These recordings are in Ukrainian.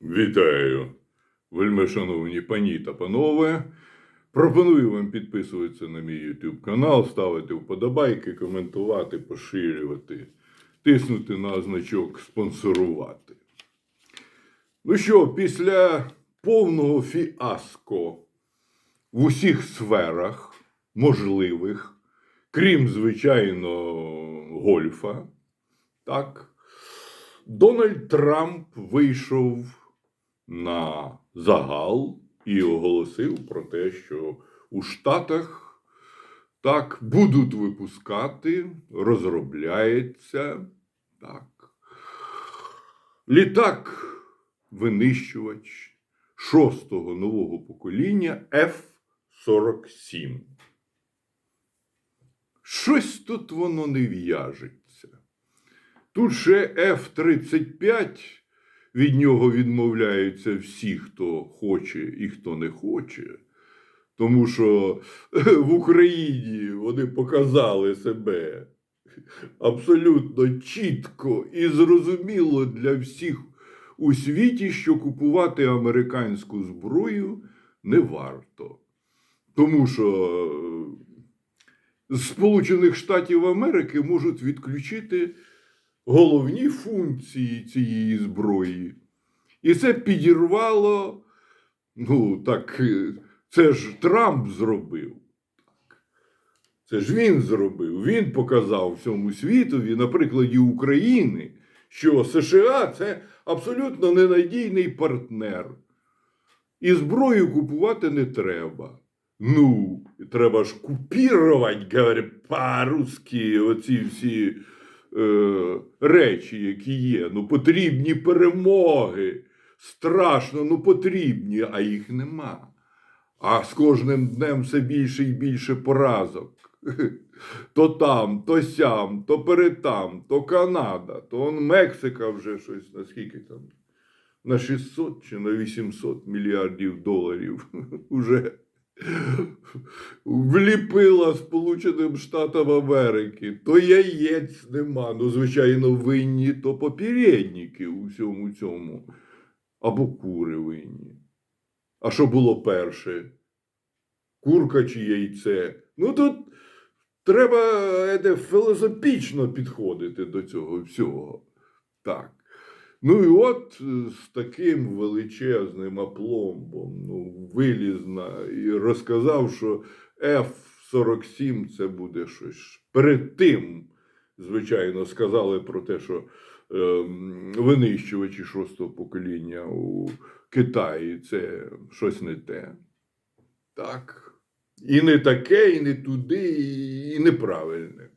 Вітаю, вельми шановні пані та панове. Пропоную вам підписуватися на мій YouTube канал, ставити вподобайки, коментувати, поширювати, тиснути на значок спонсорувати. Ну що, після повного фіаско в усіх сферах можливих, крім, звичайно, гольфа, так, Дональд Трамп вийшов на загал і оголосив про те, що у Штатах так будуть випускати, розробляється так. Літак винищувач шостого нового покоління F-47. Щось тут воно не в'яжеться. Тут ще F-35, від нього відмовляються всі, хто хоче і хто не хоче. Тому що в Україні вони показали себе абсолютно чітко і зрозуміло для всіх у світі, що купувати американську зброю не варто. Тому що е, Сполучених Штатів Америки можуть відключити головні функції цієї зброї. І це підірвало, ну так, е, це ж Трамп зробив. Це ж він зробив. Він показав всьому світові на прикладі України, що США це абсолютно ненадійний партнер. І зброю купувати не треба. Ну, треба ж купірувати, говорять по-русски, оці всі речі, які є. Ну, потрібні перемоги. Страшно, ну потрібні, а їх нема. А з кожним днем все більше і більше поразок. То там, то сям, то перетам, то Канада, то он Мексика вже щось, наскільки там, на 600 чи на 800 мільярдів доларів уже вліпила Сполученим Штатам Америки. То яєць нема. Ну, звичайно, винні то попередники у всьому цьому. Або кури винні. А що було перше? Курка чи яйце? Ну тут треба е, філософічно підходити до цього всього. Так. Ну і от е, з таким величезним апломбом ну, виліз на і розказав, що F-47 це буде щось. Перед тим, звичайно, сказали про те, що ем, винищувачі шостого покоління у Китаї це щось не те. Так. І не таке, і не туди, і неправильне.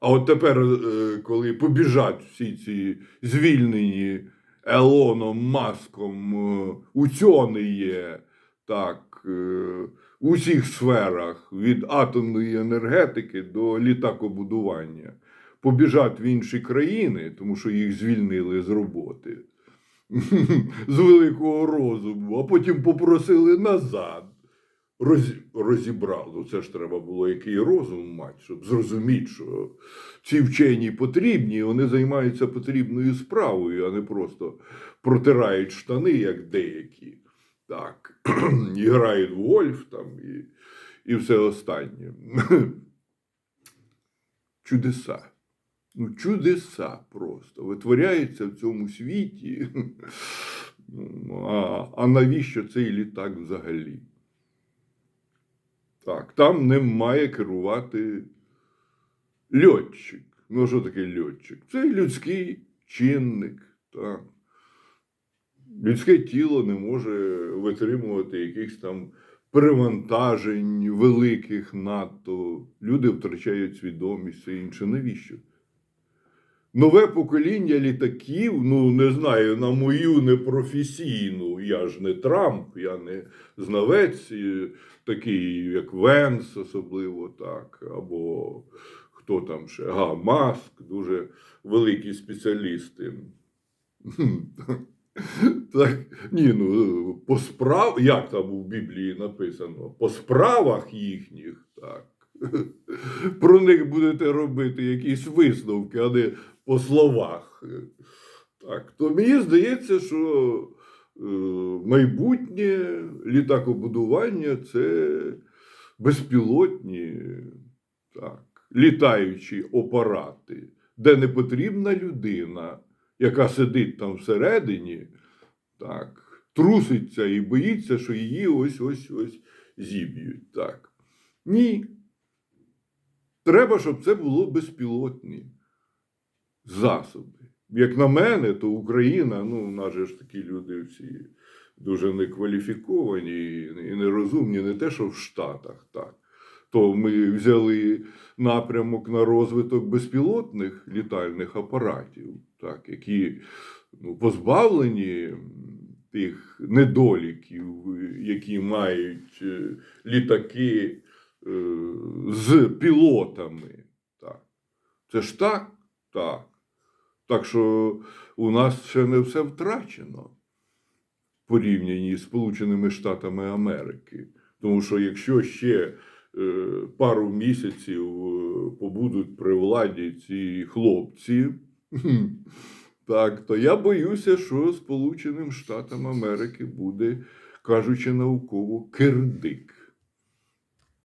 А от тепер, е, коли побіжать всі ці звільнені Елоном, Маском, е, учені є, так, е, у всіх сферах від атомної енергетики до літакобудування, побіжать в інші країни, тому що їх звільнили з роботи, з великого розуму, а потім попросили назад. Роз, розібрали. Ну, Це ж треба було який розум мати, щоб зрозуміти, що ці вчені потрібні, і вони займаються потрібною справою, а не просто протирають штани, як деякі. Так, і грають в гольф там і, і все останнє. Чудеса. Ну, чудеса просто витворяються в цьому світі. А, а навіщо цей літак взагалі? Так, там не має керувати льотчик. Ну, що таке льотчик? Це людський чинник. Так. Людське тіло не може витримувати якихось там перевантажень великих надто. Люди втрачають свідомість все інше. Навіщо? Нове покоління літаків, ну не знаю, на мою непрофесійну, я ж не Трамп, я не знавець, такий, як Венс, особливо так, або хто там ще, ага, Маск, дуже великі спеціалісти. Так, ні, ну, по справ, як там у Біблії написано, по справах їхніх, так. Про них будете робити якісь висновки, а не по словах. Так, то мені здається, що майбутнє літакобудування це безпілотні так, літаючі апарати, де не потрібна людина, яка сидить там всередині, так, труситься і боїться, що її ось ось ось зіб'ють. Так. Ні. Треба, щоб це було безпілотні засоби. Як на мене, то Україна, ну, у нас же ж такі люди всі дуже некваліфіковані і нерозумні, не те, що в Штатах, так. То ми взяли напрямок на розвиток безпілотних літальних апаратів, так, які ну, позбавлені тих недоліків, які мають е, літаки е, з пілотами. Так. Це ж так? Так. Так що у нас ще не все втрачено порівнянні з Сполученими Штатами Америки. Тому що якщо ще е, пару місяців е, побудуть при владі ці хлопці, так, то я боюся, що Сполученим Штатам Америки буде, кажучи науково, кирдик.